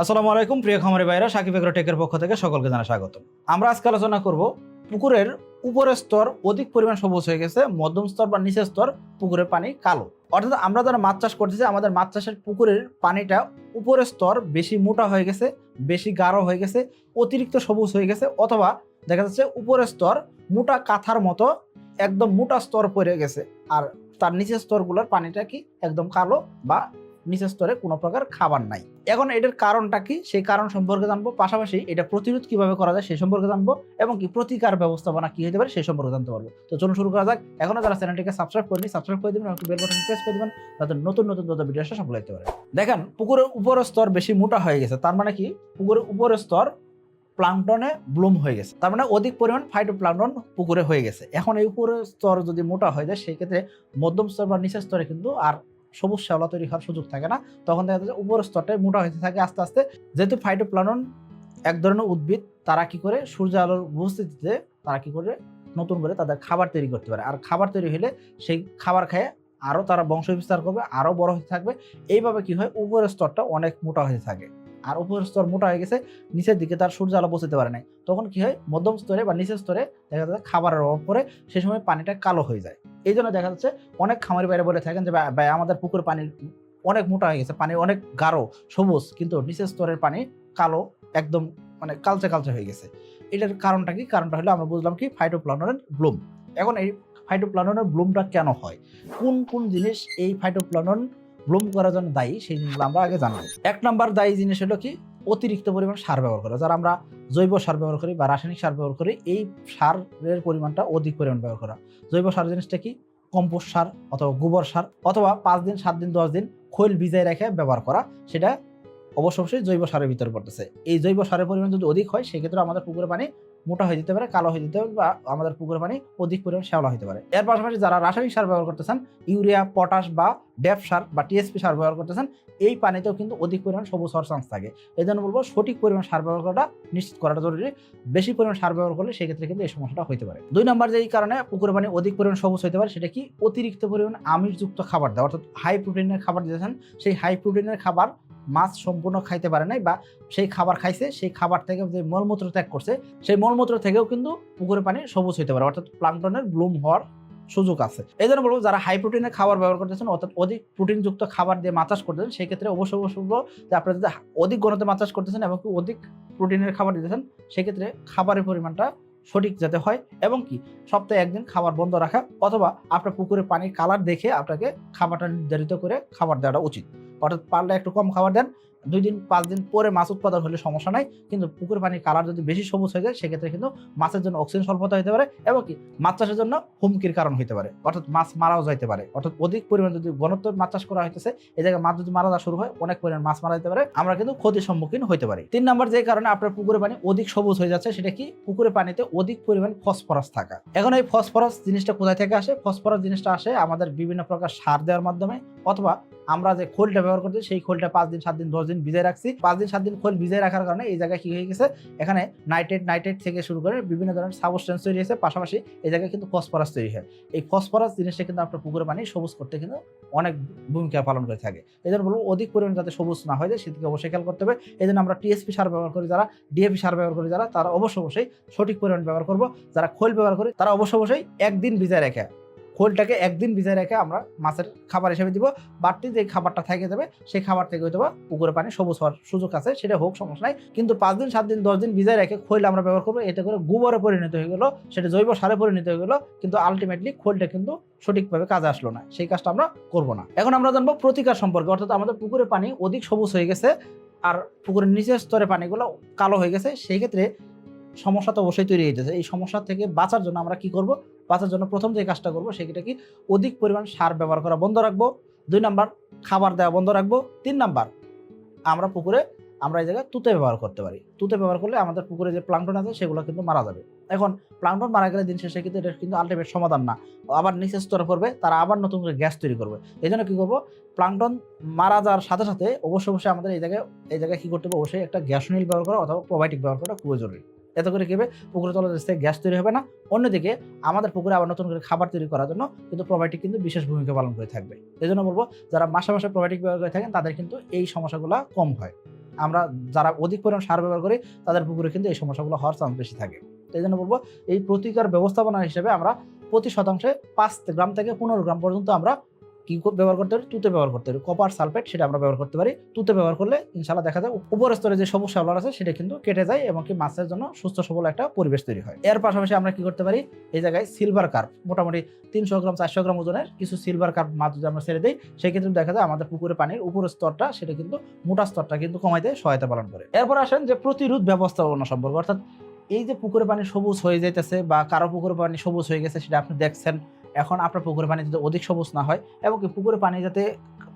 আসসালামু আলাইকুম, প্রিয় খামারি ভাইরা সাকিব এগ্রো টেকের পক্ষ থেকে সকলকে জানা স্বাগত আমরা আজকে আলোচনা করব পুকুরের উপরের স্তর অধিক পরিমাণ সবুজ হয়ে গেছে, মধ্যম স্তর বা নিচের স্তর পুকুরের পানি কালো। অর্থাৎ আমরা যারা মাছ চাষ করতেছি, আমাদের মাছ চাষের পুকুরের পানিটা উপরের স্তর বেশি মোটা হয়ে গেছে, বেশি গাঢ় হয়ে গেছে, অতিরিক্ত সবুজ হয়ে গেছে, অথবা দেখা যাচ্ছে উপরের স্তর মোটা কাঁথার মতো একদম মোটা স্তর পড়ে গেছে, আর তার নিচের স্তরগুলোর পানিটা কি একদম কালো বা নিচের স্তরে কোনো প্রকার খাবার নাই। এখন এটার কারণটা কি? সেই কারণ সম্পর্কে জানব। পাশাপাশি এটা প্রতিরোধ কীভাবে করা যায় সেই সম্পর্কে জানব এবং কি প্রতিকার ব্যবস্থাপনা কি হতে পারে সেই সম্পর্কে জানতে পারব। তো চলুন শুরু করা যাক। এখনও যারা চ্যানেলটিকে সাবস্ক্রাইব করেনি সাবস্ক্রাইব করে দিবেন এবং বেল বাটন প্রেস করে দিবেন, যাতে নতুন নতুন যত ভিডিও আসে সফল পারে। দেখেন, পুকুরের উপরের স্তর বেশি মোটা হয়ে গেছে। তার মানে কি? পুকুরের উপরের স্তর প্লাংটনে ব্লুম হয়ে গেছে। তার মানে অধিক পরিমাণ ফাইটো প্লাংটন পুকুরে হয়ে গেছে। এখন এই উপরের স্তর যদি মোটা হয়ে যায়, সেই ক্ষেত্রে মধ্যম স্তর বা নিচের স্তরে কিন্তু আর সবুজ শ্যাওলা তৈরি হওয়ার সুযোগ থাকে না। তখন দেখা যাচ্ছে উপরের স্তরটাই মোটা হয়ে থাকে আস্তে আস্তে। যেহেতু ফাইটোপ্লানন এক ধরনের উদ্ভিদ, তারা কি করে? সূর্য আলোর উপস্থিতিতে তারা কি করে? নতুন করে তাদের খাবার তৈরি করতে পারে। আর খাবার তৈরি হলে সেই খাবার খেয়ে আরও তারা বংশ বিস্তার করবে আরও বড় হতে থাকবে। এইভাবে কি হয়? উপরের স্তরটা অনেক মোটা হতে থাকে। আর উপরের স্তর মোটা হয়ে গেছে, নিচের দিকে তার সূর্য আলো পৌঁছতে পারে নাই। তখন কি হয়? মধ্যম স্তরে বা নিচের স্তরে দেখা যাচ্ছে খাবারের অভাব পড়ে সেই সময় পানিটা কালো হয়ে যায়। এই জন্য দেখা যাচ্ছে অনেক খামারি বাইরে বলে থাকেন যে, ভাই আমাদের পুকুর পানি অনেক মোটা হয়ে গেছে, পানি অনেক গাঢ়, সবুজ, কিন্তু নিচের স্তরের পানি কালো, একদম মানে কালচে কালচে হয়ে গেছে। এটার কারণটা কি? কারণটা হলো আমরা বুঝলাম কি? ফাইটোপ্লাননের ব্লুম এখন এই ফাইটোপ্লাননের ব্লুমটা কেন হয়? কোন কোন জিনিস এই ফাইটোপ্লানন ব্লুম করার জন্য দায়ী, সেই জিনিসগুলো আমরা আগে জানব এক নম্বর দায়ী জিনিস হলো কি? অতিরিক্ত পরিমাণ সার ব্যবহার করা। যারা আমরা জৈব সার ব্যবহার করি বা রাসায়নিক সার ব্যবহার করি, এই সারের পরিমাণটা অধিক পরিমাণ ব্যবহার করা। জৈব সার জিনিসটা কি? কম্পোস্ট সার অথবা গোবর সার অথবা পাঁচ দিন, সাত দিন, দশ দিন খৈল ভিজায় রেখে ব্যবহার করা, সেটা অবশ্য অবশ্যই জৈব সারের ভিতরে পড়তেছে। এই জৈব সারের পরিমাণ যদি অধিক হয়, সেক্ষেত্রে আমাদের পুকুরের পানি মোটা হয়ে যেতে পারে, কালো হয়ে যেতে পারে বা আমাদের পুকুরে পানি অধিক পরিমাণ শ্যাওলা হতে পারে। এর পাশাপাশি যারা রাসায়নিক সার ব্যবহার করতেছেন, ইউরিয়া, পটাশ বা ড্যাপ সার বা টিএসপি সার ব্যবহার করতেছেন, এই পানিতেও কিন্তু অধিক পরিমাণ সবুজ হওয়ার চান্স থাকে। এই জন্য বলব সঠিক পরিমাণ সার ব্যবহার করাটা নিশ্চিত করাটা জরুরি। বেশি পরিমাণ সার ব্যবহার করলে সেক্ষেত্রে কিন্তু এই সমস্যাটা হতে পারে। দুই নম্বর যে এই কারণে পুকুরে পানি অধিক পরিমাণ সবুজ হতে পারে, সেটা কি? অতিরিক্ত পরিমাণ আমিষযুক্ত খাবার দেওয়া, অর্থাৎ হাই প্রোটিনের খাবার দিয়েছেন সেই হাই প্রোটিনের খাবার মাছ সম্পূর্ণ খাইতে পারে নাই বা সেই খাবার খাইছে, সেই খাবার থেকে যে মলমূত্র ত্যাগ করছে, সেই মলমূত্র থেকেও কিন্তু পুকুরের পানি সবুজ হইতে পারে, অর্থাৎ প্লাংটনের ব্লুম হওয়ার সুযোগ আছে। এই জন্য বলব, যারা হাই প্রোটিনের খাবার ব্যবহার করতেছেন, অর্থাৎ অধিক প্রোটিনযুক্ত খাবার দিয়ে মাছ চাষ করতেছেন সেই ক্ষেত্রে অবশ্যই অবশ্যই বলব যে আপনারা যদি অধিক গণতে মাছ চাষ করতেছেন এবং অধিক প্রোটিনের খাবার দিতেছেন, সেক্ষেত্রে খাবারের পরিমাণটা সঠিক যাতে হয় এবং কি, সপ্তাহে একদিন খাবার বন্ধ রাখা অথবা আপনার পুকুরে পানির কালার দেখে আপনাকে খাবারটা নির্ধারিত করে খাবার দেওয়াটা উচিত। অর্থাৎ পারলে একটু কম খাবার দেন, দুই দিন, পাঁচ দিন পরে মাছ উৎপাদন হলে সমস্যা নাই। কিন্তু পুকুর পানির কালার যদি বেশি সবুজ হয়ে যায়, সেক্ষেত্রে কিন্তু মাছের জন্য অক্সিজেন স্বল্পতা হতে পারে এবং কি মাছ চাষের জন্য হুমকির কারণ হতে পারে। অর্থাৎ মাছ মারাও যাইতে পারে। অর্থাৎ অধিক পরিমাণ যদি ঘনত্ব মাছ চাষ করা হইতেছে, এই জায়গায় মাছ যদি মারা যাওয়া শুরু হয়, অনেক পরিমাণ মাছ মারা যেতে পারে। আমরা কিন্তু ক্ষতির সম্মুখীন হতে পারি। তিন নম্বর যে কারণে আপনার পুকুরে পানি অধিক সবুজ হয়ে যাচ্ছে, সেটা কি? পুকুরে পানিতে অধিক পরিমাণ ফসফরাস থাকা। এখন এই ফসফরাস জিনিসটা কোথায় থেকে আসে? ফসফরাস জিনিসটা আসে আমাদের বিভিন্ন প্রকার সার দেওয়ার মাধ্যমে অথবা আমরা যে খোলটা ব্যবহার করছি সেই খোলটা পাঁচ দিন, সাত দিন, দশ দিন ভিজায় রাখছি। পাঁচ দিন, সাত দিন খোল ভিজায় রাখার কারণে এই জায়গায় কি হয়ে গেছে, এখানে নাইট্রেট নাইট্রেট থেকে শুরু করে বিভিন্ন ধরনের সাবস্টেন্স তৈরি হয়েছে। পাশাপাশি এই জায়গায় কিন্তু ফসফরাস তৈরি হয়। এই ফসফরাস জিনিসটা কিন্তু আপনার পুকুরে পানি, সবুজ করতে কিন্তু অনেক ভূমিকা পালন করে থাকে। এই জন্য বলব অধিক পরিমাণে যাতে সবুজ না হয়ে যায় সেদিকে অবশ্যই খেয়াল করতে হবে। এই জন্য আমরা টিএসপি সার ব্যবহার করি যারা ডিএপি সার ব্যবহার করি যারা, তারা অবশ্যই অবশ্যই সঠিক পরিমাণ ব্যবহার করব। যারা খোল ব্যবহার করি, তারা অবশ্যই অবশ্যই একদিন ভিজায় রেখে খোলটাকে একদিন ভিজায় রেখে আমরা মাছের খাবার হিসেবে দিব। বাড়তি যে খাবারটা থেকে যাবে, সেই খাবার থেকে হয়তো বা পুকুরে পানি সবুজ হওয়ার সুযোগ আছে, সেটা হোক, সমস্যা নাই। কিন্তু পাঁচ দিন, সাত দিন, দশ দিন ভিজায় রেখে খোল আমরা ব্যবহার করব, এতে করে গোবরে পরিণত হয়ে গেলো, সেটা জৈব সারে পরিণত হয়ে গেলো, কিন্তু আলটিমেটলি খোলটা কিন্তু সঠিকভাবে কাজে আসলো না। সেই কাজটা আমরা করব না। এখন আমরা জানব প্রতিকার সম্পর্কে, অর্থাৎ আমাদের পুকুরে পানি অধিক সবুজ হয়ে গেছে, আর পুকুরের নিচের স্তরে পানিগুলো কালো হয়ে গেছে, সেই ক্ষেত্রে সমস্যা তো অবশ্যই তৈরি হইতেছে। এই সমস্যা থেকে বাঁচার জন্য আমরা কি করব? বাঁচার জন্য প্রথম যে কাজটা করব সেটা কি অধিক পরিমাণ সার ব্যবহার করা বন্ধ রাখব। দুই নাম্বার, খাবার দেওয়া বন্ধ রাখব। তিন নাম্বার, আমরা পুকুরে, আমরা এই জায়গায় তুতে ব্যবহার করতে পারি। তুতে ব্যবহার করলে আমাদের পুকুরে যে প্লাংটন আছে সেগুলো কিন্তু মারা যাবে। এখন প্লাংটন মারা গেলে দিন শেষে কিন্তু এটা কিন্তু আলটিমেট সমাধান না। আবার নিচের স্তরে করবে, তারা আবার নতুন করে গ্যাস তৈরি করবে। এই জন্য কী করব? প্লাংটন মারা যাওয়ার সাথে সাথে অবশ্যই অবশ্যই আমাদের এই জায়গায় এই জায়গায় কী করতে হবে? অবশ্যই একটা গ্যাসনীল ব্যবহার করা অথবা প্রোবায়োটিক ব্যবহার করা খুবই জরুরি। এতে করে কী হবে পুকুরের তলার থেকে গ্যাস তৈরি হবে না। অন্যদিকে আমাদের পুকুরে আবার নতুন করে খাবার তৈরি করার জন্য কিন্তু প্রোবায়োটিক কিন্তু বিশেষ ভূমিকা পালন করে থাকবে। এই জন্য বলব, যারা মাসে মাসে প্রোবায়োটিক ব্যবহার করে থাকেন, তাদের কিন্তু এই সমস্যাগুলো কম হয়। আমরা যারা অধিক পরিমাণ সার ব্যবহার করি, তাদের পুকুরে কিন্তু এই সমস্যাগুলো হওয়ার চান্স বেশি থাকে। এই জন্য বলব, এই প্রতিকার ব্যবস্থাপনা হিসেবে আমরা প্রতি শতাংশে পাঁচ গ্রাম থেকে পনেরো গ্রাম পর্যন্ত আমরা কি ব্যবহার করতে পারি? তুতে ব্যবহার করতে পারি। কপার সালফেট সেটা আমরা ব্যবহার করতে পারি। তুতে ব্যবহার করলে ইনশাল্লাহ দেখা যায় উপরের স্তরে যে সবুজ শ্যাওলার আছে, সেটা কিন্তু কেটে যায় এবং কি মাছের জন্য সুস্থ সবল একটা পরিবেশ তৈরি হয়। এর পাশাপাশি আমরা কি করতে পারি? এই জায়গায় সিলভার কার্প মোটামুটি তিনশো গ্রাম, চারশো গ্রাম ওজনের কিছু সিলভার কার্প মাছ যদি আমরা ছেড়ে দিই সেক্ষেত্রে দেখা যায় আমাদের পুকুরে পানির উপরের স্তরটা, সেটা কিন্তু মোটা স্তরটা কিন্তু কমাইতে সহায়তা পালন করে। এরপর আসেন যে প্রতিরোধ ব্যবস্থাপনা সম্পর্কে। অর্থাৎ এই যে পুকুরে পানি সবুজ হয়ে যাইতেছে বা কারও পুকুরে পানি সবুজ হয়ে গেছে, সেটা আপনি দেখছেন এখন আপনার পুকুরের পানি যাতে অধিক সবুজ না হয় এবং কি পুকুরে পানি যাতে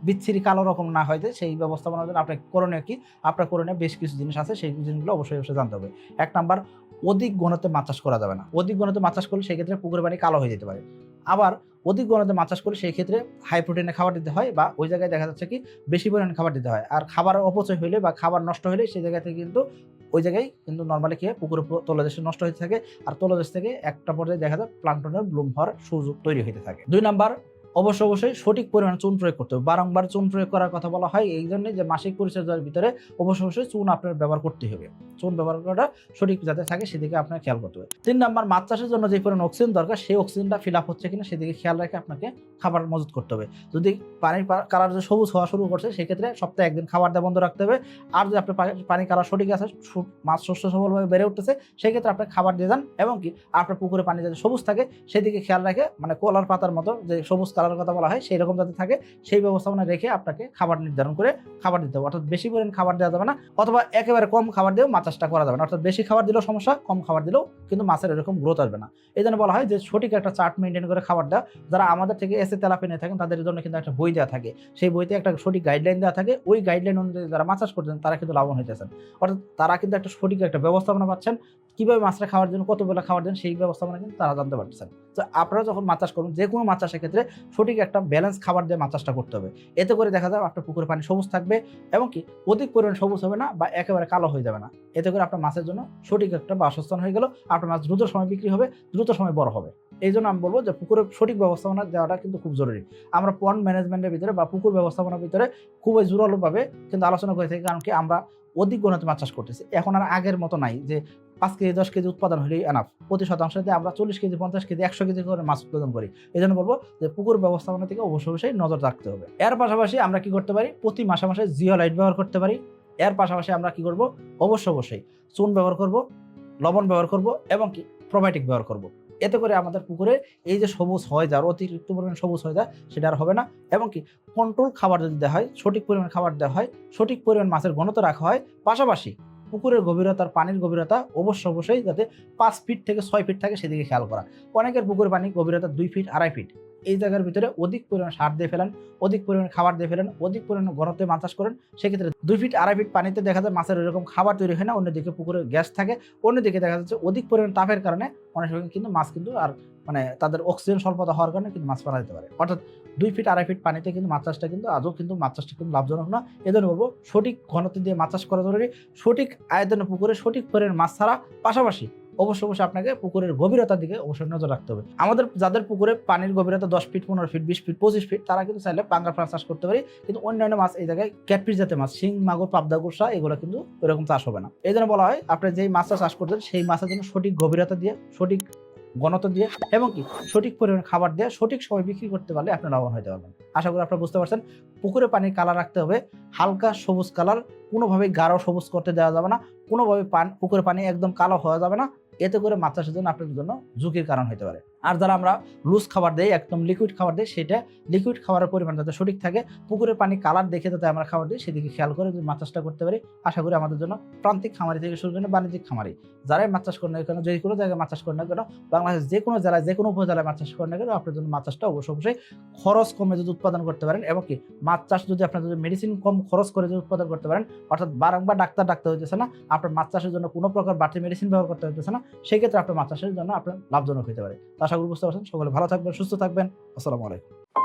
বিচ্ছিরি কালো রকম না হয় সেই ব্যবস্থাপনার জন্য আপনার করণীয় কি? আপনার করণীয় বেশ কিছু জিনিস আছে, সেই জিনিসগুলো অবশ্যই অবশ্যই জানতে হবে। এক নাম্বার, অধিক ঘনত্বে মাছ চাষ করা যাবে না। অধিক ঘনত্বে মাছ চাষ করলে সেই ক্ষেত্রে পুকুরে পানি কালো হয়ে যেতে পারে। আবার অধিক ঘনত্বে মাছ চাষ করলে সেই ক্ষেত্রে হাই প্রোটিনের খাবার দিতে হয় বা ওই জায়গায় দেখা যাচ্ছে কি বেশি পরিমাণে খাবার দিতে হয়। আর খাবার অপচয় হলে বা খাবার নষ্ট হলে সেই জায়গা থেকে কিন্তু ওই জায়গায় কিন্তু নর্মালি খেয়ে পুকুরের প- তলদেশে নষ্ট হতে থাকে। আর তলদেশ থেকে একটা পর্যায়ে দেখা যায় প্লান্টনের ব্লুম হওয়ার সুযোগ তৈরি হতে থাকে। দুই নাম্বার অবশ্য অবশ্যই সঠিক পরিমাণে চুন প্রয়োগ করতে হবে। বারংবার চুন প্রয়োগ করার কথা বলা হয়, এই জন্য যে মাসিক পরিচর্যার ভিতরে অবশ্য অবশ্যই চুন আপনার ব্যবহার করতে হবে। চুন ব্যবহার করাটা সঠিক যাতে থাকে সেদিকে আপনার খেয়াল করতে হবে। তিন নাম্বার, মাছ চাষের জন্য যে পরিমাণ অক্সিজেন দরকার, সেই অক্সিজেনটা ফিল আপ হচ্ছে কিনা সেদিকে খেয়াল রেখে আপনাকে খাবার মজুত করতে হবে। যদি পানির কালার যে সবুজ হওয়া শুরু করছে, সেক্ষেত্রে সপ্তাহে একদিন খাবার দেওয়া বন্ধ রাখতে হবে। আর যদি আপনার পা- পানির কালার সঠিক আছে মাছ শস্য সবলভাবে বেড়ে উঠতেছে, সেক্ষেত্রে আপনি খাবার দিয়ে যান। এবং কি, আপনার পুকুরে পানি যাতে সবুজ থাকে, সেদিকে খেয়াল রাখে মানে কলার পাতার মতো যে সবুজ কালারের কথা বলা হয়, সেই রকম যাতে থাকে, সেই ব্যবস্থাপনা রেখে আপনাকে খাবার নির্ধারণ করে খাবার দিতে হবে। অর্থাৎ বেশি পরিমাণ খাবার দেওয়া যাবে না, অথবা একেবারে কম খাবার দিয়েও মাছ চাষটা করা যাবে না। অর্থাৎ বেশি খাবার দিলেও সমস্যা, কম খাবার দিলেও কিন্তু মাছের এরকম গ্রোথ আসবে না। এই জন্য বলা হয় যে, সঠিক একটা চার্ট মেনটেন করে খাবার দেওয়া। যারা আমাদের থেকে এসে তেলাপি নিয়ে থাকেন, তাদের জন্য কিন্তু একটা বই দেওয়া থাকে। সেই বইতে একটা সঠিক গাইডলাইন দেওয়া থাকে। ওই গাইডলাইন অনুযায়ী যারা মাছ চাষ করছেন, তারা কিন্তু লাভবান হইতেছেন। অর্থাৎ তারা কিন্তু একটা সঠিক একটা ব্যবস্থাপনা পাচ্ছেন। কীভাবে মাছটা খাওয়ার জন্য, কত বেলা খাবার দেন সেই ব্যবস্থাপনা কিন্তু তারা জানতে পারতেছেন তো আপনারা যখন মাছ চাষ করুন, যে কোনো মাছ চাষের ক্ষেত্রে সঠিক একটা ব্যালেন্স খাবার দিয়ে মাছ চাষটা করতে হবে। এতে করে দেখা যাবে আপনার পুকুরের পানি সবুজ থাকবে এবং কি অধিক পরিমাণ সবুজ হবে না বা একেবারে কালো হয়ে যাবে না। এতে করে আপনার মাছের জন্য সঠিক একটা বাসস্থান হয়ে গেল, আপনার মাছ দ্রুত সময় বিক্রি হবে, দ্রুত সময় বড় হবে। এই জন্য আমি বলব যে পুকুরের সঠিক ব্যবস্থাপনা দেওয়াটা কিন্তু খুব জরুরি। আমরা পন্ড ম্যানেজমেন্টের ভিতরে বা পুকুর ব্যবস্থাপনার ভিতরে খুবই জোরালোভাবে কিন্তু আলোচনা করে থাকি, কারণ কি আমরা অধিক গণতে মাছ চাষ করতেছে। এখন আর আগের মতো নাই যে পাঁচ কেজি, দশ কেজি উৎপাদন হলেই এনাফ প্রতি শতাংশতে আমরা চল্লিশ কেজি, পঞ্চাশ কেজি, একশো কেজি করে মাছ উৎপাদন করি। এই জন্য বলব যে পুকুর ব্যবস্থাপনা থেকে অবশ্যই অবশ্যই নজর রাখতে হবে। এর পাশাপাশি আমরা কি করতে পারি? প্রতি মাসে মাসে জিও লাইট ব্যবহার করতে পারি। এর পাশাপাশি আমরা কি করব? অবশ্যই অবশ্যই চুন ব্যবহার করব, লবণ ব্যবহার করব এবং কি? প্রোবায়োটিক ব্যবহার করব। এতে করে আমাদের পুকুরে এই যে সবুজ হয়ে যার অতিরিক্ত পরিমাণ সবুজ হয়ে যায় সেটা আর হবে না। এবং কি কন্ট্রোল খাবার যদি দেওয়া হয়, সঠিক পরিমাণ খাবার দেওয়া হয়, সঠিক পরিমাণ মাছের ঘনত্ব রাখা হয়, পাশাপাশি পুকুরের গভীরতার পানির গভীরতা অবশ্য অবশ্যই যাতে পাঁচ ফিট থেকে ছয় ফিট থাকে সেদিকে খেয়াল করা। অনেকের পুকুরের পানি গভীরতা দুই ফিট আড়াই ফিট এই জায়গার ভিতরে অধিক পরিমাণ সার দিয়ে ফেলেন, অধিক পরিমাণ খাবার দিয়ে ফেলেন, অধিক পরিমাণ ঘনত্বে মাছ চাষ করেন। সেক্ষেত্রে দুই ফিট আড়াই ফিট পানিতে দেখা যায় মাছের এরকম খাবার তৈরি হয় না, অন্যদিকে পুকুরে গ্যাস থাকে। অন্যদিকে দেখা যাচ্ছে অধিক পরিমাণ তাপের কারণে অনেক সময় কিন্তু মাছ কিন্তু আর মানে তাদের অক্সিজেন স্বল্পতা হওয়ার কারণে কিন্তু মাছ মারা যেতে পারে। অর্থাৎ দুই ফিট আড়াই ফিট পানিতে কিন্তু মাছ চাষটা কিন্তু আজও কিন্তু মাছ চাষটা কিন্তু লাভজনক না। এজন্য বলব, সঠিক ঘনত্ব দিয়ে মাছ চাষ করা জরুরি। সঠিক আয়তনে পুকুরে সঠিক পরিমাণ মাছ ছাড়া পাশাপাশি অবশ্যই অবশ্যই আপনাকে পুকুরের গভীরতার দিকে অবশ্যই নজর রাখতে হবে। আমাদের যাদের পুকুরে পানির গভীরতা দশ ফিট পনেরো ফিট বিশ ফিট পঁচিশ ফিট তারা কিন্তু চাইলে পাঙ্গার ফ্রান্স চাষ করতে পারি। কিন্তু অন্যান্য মাছ এই জায়গায় ক্যাটফিস জাতীয় মাছ, শিং, মাগুর, পাবদা গুসা এগুলো কিন্তু এরকম চাষ হবে না। এই জন্য বলা হয়, আপনি যেই মাছটা চাষ করছেন সেই মাছের জন্য সঠিক গভীরতা দিয়ে, সঠিক ঘনত্ব দিয়ে, এবং কি সঠিক পরিমাণে খাবার দিয়ে, সঠিক সময় বিক্রি করতে পারলে আপনি লাভবান হতে পারবেন। আশা করি আপনারা বুঝতে পারছেন, পুকুরে পানির কালার রাখতে হবে, হালকা সবুজ কালার, কোনোভাবেই গাঢ় সবুজ করতে দেওয়া যাবে না কোনোভাবে পান, পুকুরে পানি একদম কালো হওয়া যাবে না এতে করে মাথা চাষের আপনার জন্য ঝুঁকির কারণ হতে পারে। আর যারা আমরা লুজ খাবার দেই, একদম লিকুইড খাবার দেই, সেটা লিকুইড খাবারের পরিমাণ যাতে সঠিক থাকে, পুকুরের পানি কালার দেখে যাতে আমরা খাবার দিই, সেদিকে খেয়াল করে যদি মাছ চাষটা করতে পারি। আশা করি আমাদের জন্য প্রান্তিক খামারি থেকে শুরু করে বাণিজ্যিক খামারি, যারাই মাছ চাষ করেন না কেন, যে কোনো জায়গায় মাছ চাষ করেন না কেন, বাংলাদেশের যে কোনো জেলায়, যে কোনো উপজেলায় মাছ চাষ করেন না কেন, আপনার জন্য মাছ চাষটা অবশ্যই অবশ্যই খরচ কমে যদি উৎপাদন করতে পারেন, এবং কি মাছ চাষ যদি আপনার যদি মেডিসিন কম খরচ করে যদি উৎপাদন করতে পারেন, অর্থাৎ বারংবার ডাক্তার ডাক্তার হইতেছে না, আপনার মাছ চাষের জন্য কোনো প্রকার বাড়তি মেডিসিন ব্যবহার করতে হইতেছে না, সেক্ষেত্রে আপনার মাছ চাষের জন্য আপনার লাভজনক হতে পারে। আশা করি বুঝতে পারছেন? সকলে ভালো থাকবেন সুস্থ থাকবেন। আসসালামু আলাইকুম।